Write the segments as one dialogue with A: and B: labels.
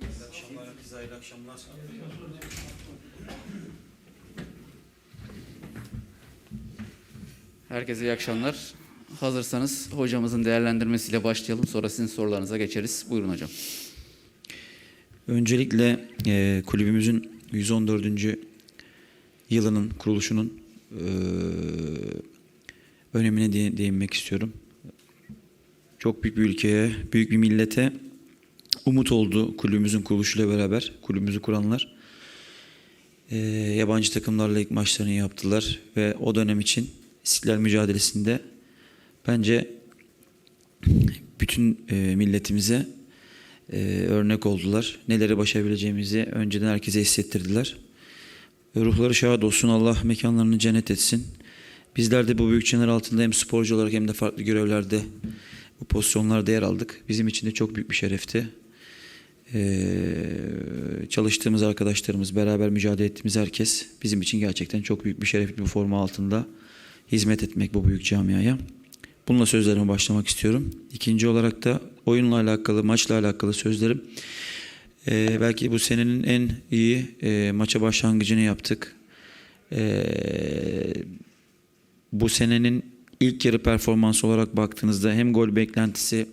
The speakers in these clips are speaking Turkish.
A: İyi akşamlar herkese, hayırlı akşamlar.
B: Herkese iyi akşamlar. Hazırsanız hocamızın değerlendirmesiyle başlayalım. Sonra sizin sorularınıza geçeriz. Buyurun hocam.
A: Öncelikle e, kulübümüzün 114. yılının kuruluşunun e, önemine değin- değinmek istiyorum. Çok büyük bir ülkeye, büyük bir millete umut oldu kulübümüzün kuruluşuyla beraber, kulübümüzü kuranlar. E, yabancı takımlarla ilk maçlarını yaptılar ve o dönem için İstiklal mücadelesinde bence bütün e, milletimize e, örnek oldular. Neleri başarabileceğimizi önceden herkese hissettirdiler. Ruhları şad olsun. Allah mekanlarını cennet etsin. Bizler de bu büyük çanar altında hem sporcu olarak hem de farklı görevlerde bu pozisyonlarda yer aldık. Bizim için de çok büyük bir şerefti. Ee, çalıştığımız arkadaşlarımız, beraber mücadele ettiğimiz herkes bizim için gerçekten çok büyük bir şeref bu forma altında hizmet etmek bu büyük camiaya. Bununla sözlerime başlamak istiyorum. İkinci olarak da oyunla alakalı, maçla alakalı sözlerim. Ee, belki bu senenin en iyi e, maça başlangıcını yaptık. Ee, bu senenin ilk yarı performansı olarak baktığınızda hem gol beklentisi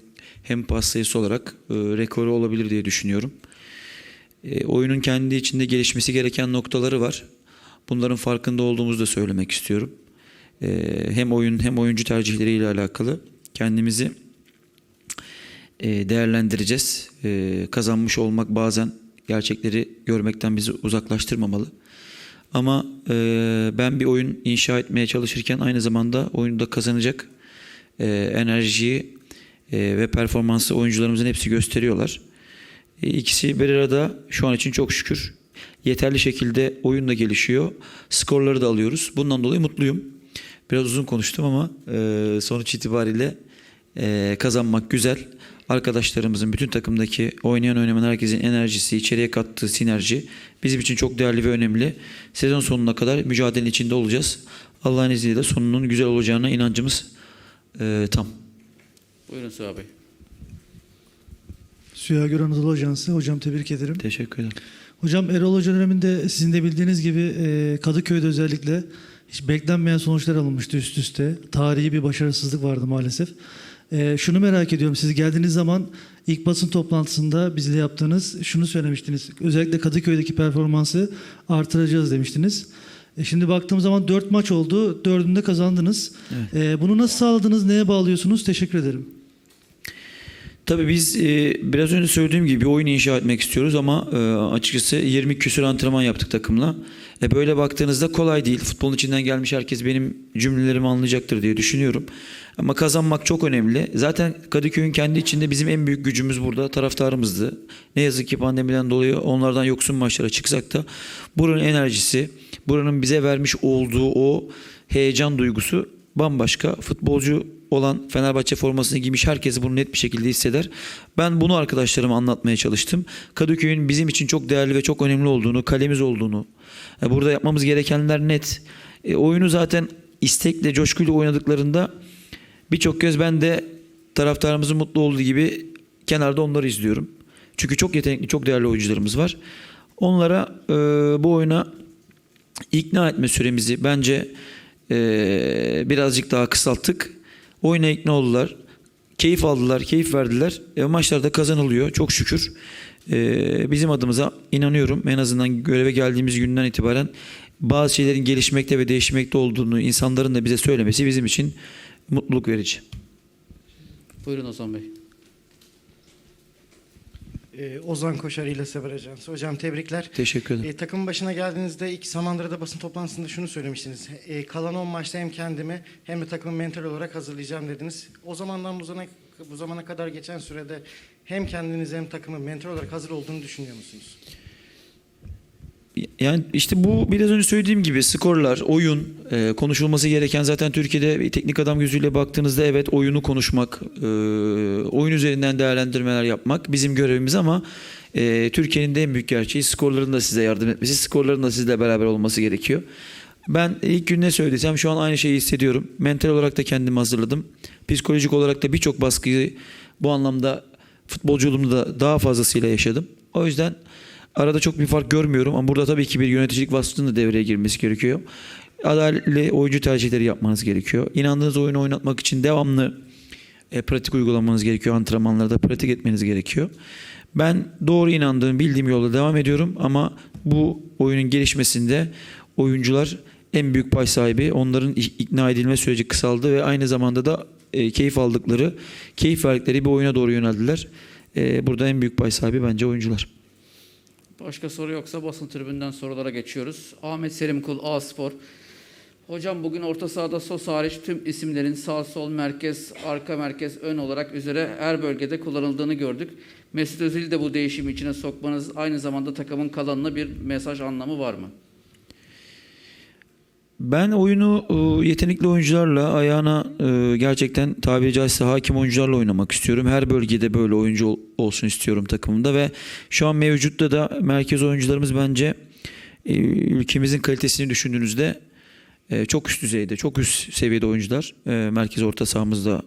A: hem pas sayısı olarak e, rekoru olabilir diye düşünüyorum. E, oyunun kendi içinde gelişmesi gereken noktaları var. Bunların farkında olduğumuzu da söylemek istiyorum. E, hem oyun hem oyuncu tercihleriyle alakalı kendimizi e, değerlendireceğiz. E, kazanmış olmak bazen gerçekleri görmekten bizi uzaklaştırmamalı. Ama e, ben bir oyun inşa etmeye çalışırken aynı zamanda oyunda kazanacak e, enerjiyi e, ve performansı oyuncularımızın hepsi gösteriyorlar. E, ikisi bir arada şu an için çok şükür yeterli şekilde oyun da gelişiyor. Skorları da alıyoruz. Bundan dolayı mutluyum. Biraz uzun konuştum ama e, sonuç itibariyle e, kazanmak güzel. Arkadaşlarımızın bütün takımdaki oynayan oynayan herkesin enerjisi, içeriye kattığı sinerji bizim için çok değerli ve önemli. Sezon sonuna kadar mücadelenin içinde olacağız. Allah'ın izniyle sonunun güzel olacağına inancımız e, tam.
B: Buyurun Suha Bey.
C: Süha Gör Anadolu Ajansı. Hocam tebrik ederim.
A: Teşekkür ederim.
C: Hocam Erol Hoca döneminde sizin de bildiğiniz gibi e, Kadıköy'de özellikle hiç beklenmeyen sonuçlar alınmıştı üst üste. Tarihi bir başarısızlık vardı maalesef. E, şunu merak ediyorum. Siz geldiğiniz zaman ilk basın toplantısında bizle yaptığınız şunu söylemiştiniz. Özellikle Kadıköy'deki performansı artıracağız demiştiniz. E, şimdi baktığım zaman dört maç oldu. Dördünde kazandınız. E, bunu nasıl sağladınız? Neye bağlıyorsunuz? Teşekkür ederim.
A: Tabii biz e, biraz önce söylediğim gibi oyun inşa etmek istiyoruz ama e, açıkçası 20 küsur antrenman yaptık takımla. E, böyle baktığınızda kolay değil. Futbolun içinden gelmiş herkes benim cümlelerimi anlayacaktır diye düşünüyorum. Ama kazanmak çok önemli. Zaten Kadıköy'ün kendi içinde bizim en büyük gücümüz burada taraftarımızdı. Ne yazık ki pandemiden dolayı onlardan yoksun maçlara çıksak da buranın enerjisi, buranın bize vermiş olduğu o heyecan duygusu bambaşka. Futbolcu olan Fenerbahçe formasını giymiş herkes bunu net bir şekilde hisseder. Ben bunu arkadaşlarıma anlatmaya çalıştım. Kadıköy'ün bizim için çok değerli ve çok önemli olduğunu, kalemiz olduğunu, e, burada yapmamız gerekenler net. E, oyunu zaten istekle, coşkuyla oynadıklarında birçok kez ben de taraftarımızın mutlu olduğu gibi kenarda onları izliyorum. Çünkü çok yetenekli, çok değerli oyuncularımız var. Onlara e, bu oyuna ikna etme süremizi bence e, birazcık daha kısalttık. Oyuna ikna oldular. Keyif aldılar, keyif verdiler. E, maçlarda kazanılıyor çok şükür. E, bizim adımıza inanıyorum. En azından göreve geldiğimiz günden itibaren bazı şeylerin gelişmekte ve değişmekte olduğunu insanların da bize söylemesi bizim için mutluluk verici.
B: Buyurun Ozan Bey.
D: Ee, Ozan Koşar ile Sever Ajansı. Hocam tebrikler.
A: Teşekkür ederim.
D: Ee, takım başına geldiğinizde ilk Samandıra'da basın toplantısında şunu söylemiştiniz. Ee, kalan 10 maçta hem kendimi hem de takımı mental olarak hazırlayacağım dediniz. O zamandan bu zamana, bu zamana kadar geçen sürede hem kendinizi hem takımı mental olarak hazır olduğunu düşünüyor musunuz?
A: Yani işte bu biraz önce söylediğim gibi skorlar, oyun, e, konuşulması gereken zaten Türkiye'de teknik adam gözüyle baktığınızda evet oyunu konuşmak, e, oyun üzerinden değerlendirmeler yapmak bizim görevimiz ama e, Türkiye'nin de en büyük gerçeği skorların da size yardım etmesi, skorların da sizle beraber olması gerekiyor. Ben ilk gün ne söylediysem şu an aynı şeyi hissediyorum. Mental olarak da kendimi hazırladım. Psikolojik olarak da birçok baskıyı bu anlamda futbolculuğumda da daha fazlasıyla yaşadım. O yüzden arada çok bir fark görmüyorum ama burada tabii ki bir yöneticilik vasfının da devreye girmesi gerekiyor. Adaletli oyuncu tercihleri yapmanız gerekiyor. İnandığınız oyunu oynatmak için devamlı e, pratik uygulamanız gerekiyor. Antrenmanlarda pratik etmeniz gerekiyor. Ben doğru inandığım, bildiğim yolda devam ediyorum ama bu oyunun gelişmesinde oyuncular en büyük pay sahibi. Onların ik- ikna edilme süreci kısaldı ve aynı zamanda da e, keyif aldıkları, keyif verdikleri bir oyuna doğru yöneldiler. E, burada en büyük pay sahibi bence oyuncular.
B: Başka soru yoksa basın tribünden sorulara geçiyoruz. Ahmet Selim Kul, A Spor. Hocam bugün orta sahada sos hariç tüm isimlerin sağ sol merkez, arka merkez, ön olarak üzere her bölgede kullanıldığını gördük. Mesut Özil'i de bu değişim içine sokmanız aynı zamanda takımın kalanına bir mesaj anlamı var mı?
A: Ben oyunu e, yetenekli oyuncularla ayağına e, gerçekten tabiri caizse hakim oyuncularla oynamak istiyorum. Her bölgede böyle oyuncu ol- olsun istiyorum takımımda ve şu an mevcutta da merkez oyuncularımız bence e, ülkemizin kalitesini düşündüğünüzde çok üst düzeyde, çok üst seviyede oyuncular. Merkez orta sahamızda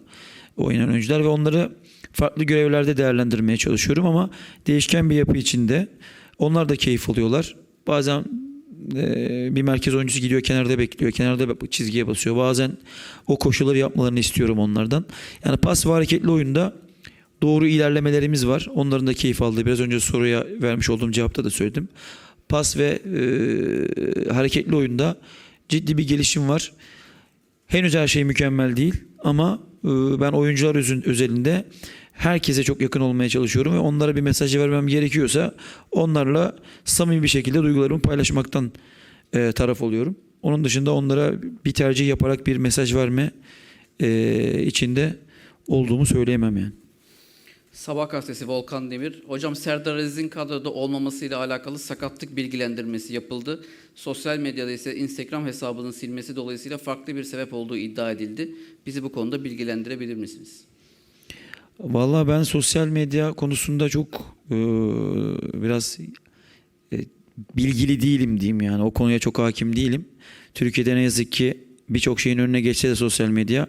A: oynayan oyuncular ve onları farklı görevlerde değerlendirmeye çalışıyorum ama değişken bir yapı içinde onlar da keyif alıyorlar. Bazen e, bir merkez oyuncusu gidiyor kenarda bekliyor. Kenarda çizgiye basıyor. Bazen o koşuları yapmalarını istiyorum onlardan. Yani pas ve hareketli oyunda doğru ilerlemelerimiz var. Onların da keyif aldığı. Biraz önce soruya vermiş olduğum cevapta da söyledim. Pas ve e, hareketli oyunda ciddi bir gelişim var. Henüz her şey mükemmel değil ama e, ben oyuncular özelinde herkese çok yakın olmaya çalışıyorum ve onlara bir mesajı vermem gerekiyorsa onlarla samimi bir şekilde duygularımı paylaşmaktan e, taraf oluyorum. Onun dışında onlara bir tercih yaparak bir mesaj verme e, içinde olduğumu söyleyemem yani.
B: Sabah gazetesi Volkan Demir. Hocam Serdar Aziz'in kadroda olmamasıyla alakalı sakatlık bilgilendirmesi yapıldı. Sosyal medyada ise Instagram hesabının silmesi dolayısıyla farklı bir sebep olduğu iddia edildi. Bizi bu konuda bilgilendirebilir misiniz?
A: Vallahi ben sosyal medya konusunda çok e, biraz e, bilgili değilim diyeyim yani o konuya çok hakim değilim. Türkiye'de ne yazık ki birçok şeyin önüne geçse de sosyal medya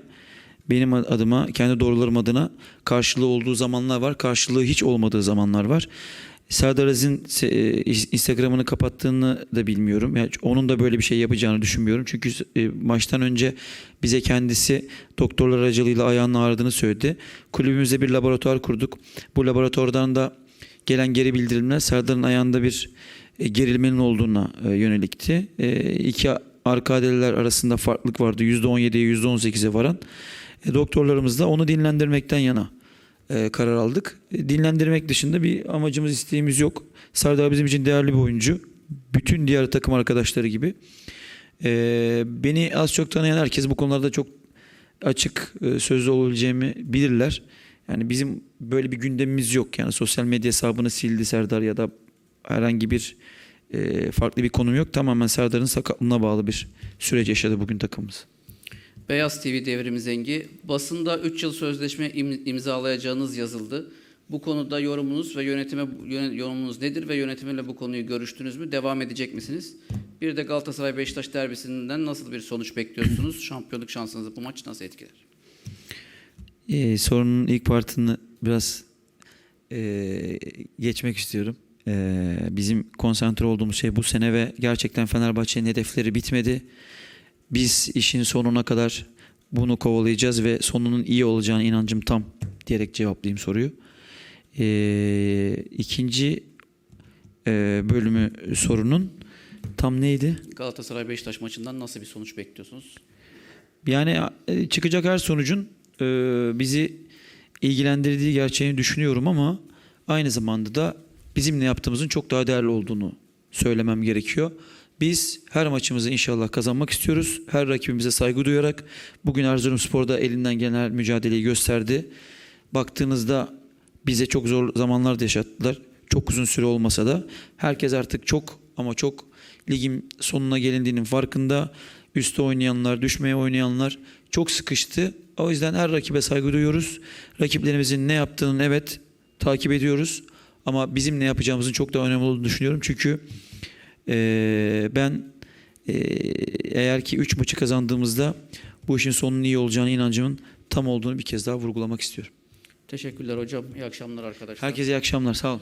A: benim adıma kendi doğrularım adına karşılığı olduğu zamanlar var, karşılığı hiç olmadığı zamanlar var. Serdar Aziz'in e, Instagram'ını kapattığını da bilmiyorum. Yani onun da böyle bir şey yapacağını düşünmüyorum. Çünkü e, maçtan önce bize kendisi doktorlar aracılığıyla ayağının ağrıdığını söyledi. Kulübümüzde bir laboratuvar kurduk. Bu laboratuvardan da gelen geri bildirimler Serdar'ın ayağında bir e, gerilmenin olduğuna e, yönelikti. E, iki arka adeliler arasında farklılık vardı. %17'ye %18'e varan. E, doktorlarımız da onu dinlendirmekten yana e, karar aldık. E, dinlendirmek dışında bir amacımız, isteğimiz yok. Serdar bizim için değerli bir oyuncu. Bütün diğer takım arkadaşları gibi. E, beni az çok tanıyan herkes bu konularda çok açık sözlü olabileceğimi bilirler. Yani bizim böyle bir gündemimiz yok. Yani sosyal medya hesabını sildi Serdar ya da herhangi bir farklı bir konum yok. Tamamen Serdar'ın sakatlığına bağlı bir süreç yaşadı bugün takımımız.
B: Beyaz TV Devrim Zengi. Basında 3 yıl sözleşme im- imzalayacağınız yazıldı. Bu konuda yorumunuz ve yönetime yöne- yorumunuz nedir ve yönetimiyle bu konuyu görüştünüz mü? Devam edecek misiniz? Bir de Galatasaray Beşiktaş derbisinden nasıl bir sonuç bekliyorsunuz? Şampiyonluk şansınızı bu maç nasıl etkiler?
A: Ee, sorunun ilk partını biraz e, geçmek istiyorum. Ee, bizim konsantre olduğumuz şey bu sene ve gerçekten Fenerbahçe'nin hedefleri bitmedi. Biz işin sonuna kadar bunu kovalayacağız ve sonunun iyi olacağına inancım tam diyerek cevaplayayım soruyu. Ee, ikinci e, bölümü sorunun tam neydi?
B: Galatasaray Beşiktaş maçından nasıl bir sonuç bekliyorsunuz?
A: Yani e, çıkacak her sonucun e, bizi ilgilendirdiği gerçeğini düşünüyorum ama aynı zamanda da bizim ne yaptığımızın çok daha değerli olduğunu söylemem gerekiyor. Biz her maçımızı inşallah kazanmak istiyoruz. Her rakibimize saygı duyarak bugün Erzurumspor'da elinden gelen mücadeleyi gösterdi. Baktığınızda bize çok zor zamanlar da yaşattılar. Çok uzun süre olmasa da herkes artık çok ama çok ligin sonuna gelindiğinin farkında. Üste oynayanlar, düşmeye oynayanlar çok sıkıştı. O yüzden her rakibe saygı duyuyoruz. Rakiplerimizin ne yaptığını evet takip ediyoruz. Ama bizim ne yapacağımızın çok daha önemli olduğunu düşünüyorum. Çünkü eee, ben eee, eğer ki 3 maçı kazandığımızda bu işin sonunun iyi olacağına inancımın tam olduğunu bir kez daha vurgulamak istiyorum.
B: Teşekkürler hocam. İyi akşamlar arkadaşlar.
A: Herkese iyi akşamlar. Sağ olun.